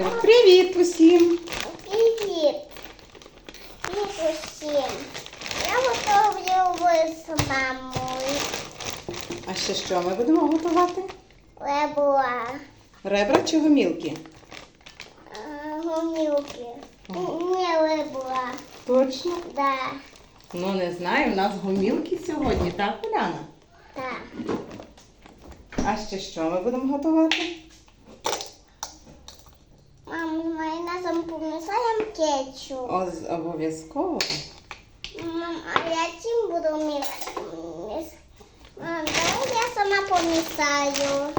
Скажи привіт усім. Привіт! Привіт усім! Я готовлю з мамою А ще що ми будемо готувати? лебла, Ребра чи гомілки? е, гумілки. Не лебла, Точно. да, Ну не знаю, у нас гомілки сьогодні, так, Уляна? так. А ще що ми будемо готувати? Мам, з майонезом помішаємо кетчуп. О, обов'язково. Мам, а я чим буду міс... міс... Мам, давай я сама помішаю.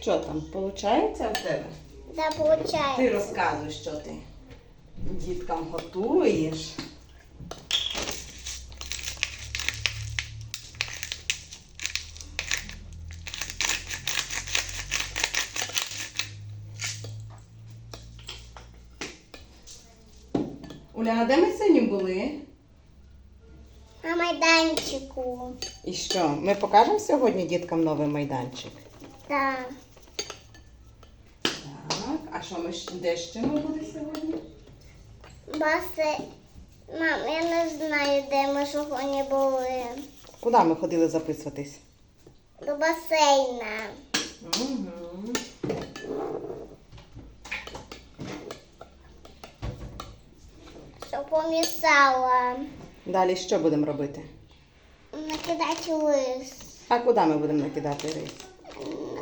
Що там, виходить в тебе? Да, Ти получається. розказуй, що ти діткам готуєш. Уляна, де ми сьогодні були? На майданчику. І що? Ми покажемо сьогодні діткам новий майданчик? Так. Так, а що ми де ще ми були сьогодні? Басе... Мам, я не знаю, де ми сьогодні були. Куди ми ходили записуватись? До басейна. Угу. Що помісала. Далі що будемо робити? Накидати лис. А куди ми будемо накидати рис?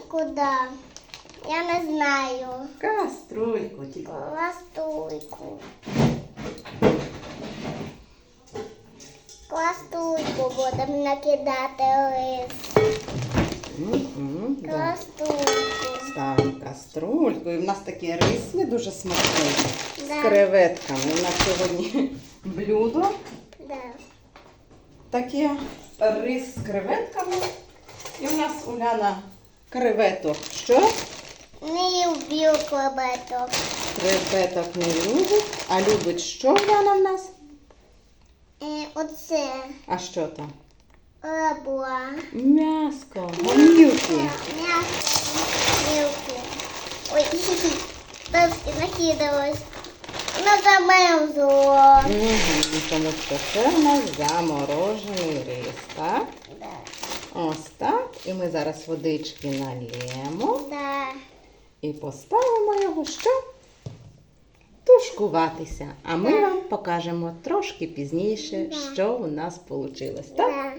Куди? Я не знаю. Каструльку тільки. Пластуйку. Пластуйку будемо накидати да. Пластуйку. Ставимо каструльку. І в нас такі рисли дуже смачні з креветками. У нас сьогодні блюдо Да. таке рис з креветками. І у нас Уляна креветок. Що? Не люблю клебеток. Креветок не любить. А любить що Уляна в нас? Е, оце А що там? лабуа. М'яско, гомілки. М'ясо, трошки накидалось. Воно. Угу, тому що це в нас заморожений рис, так? Да. Ось так. І ми зараз водички нальємо Да. і поставимо його що? Тушкуватися. А ми вам покажемо трошки пізніше, що у нас вийшло. Так? Да.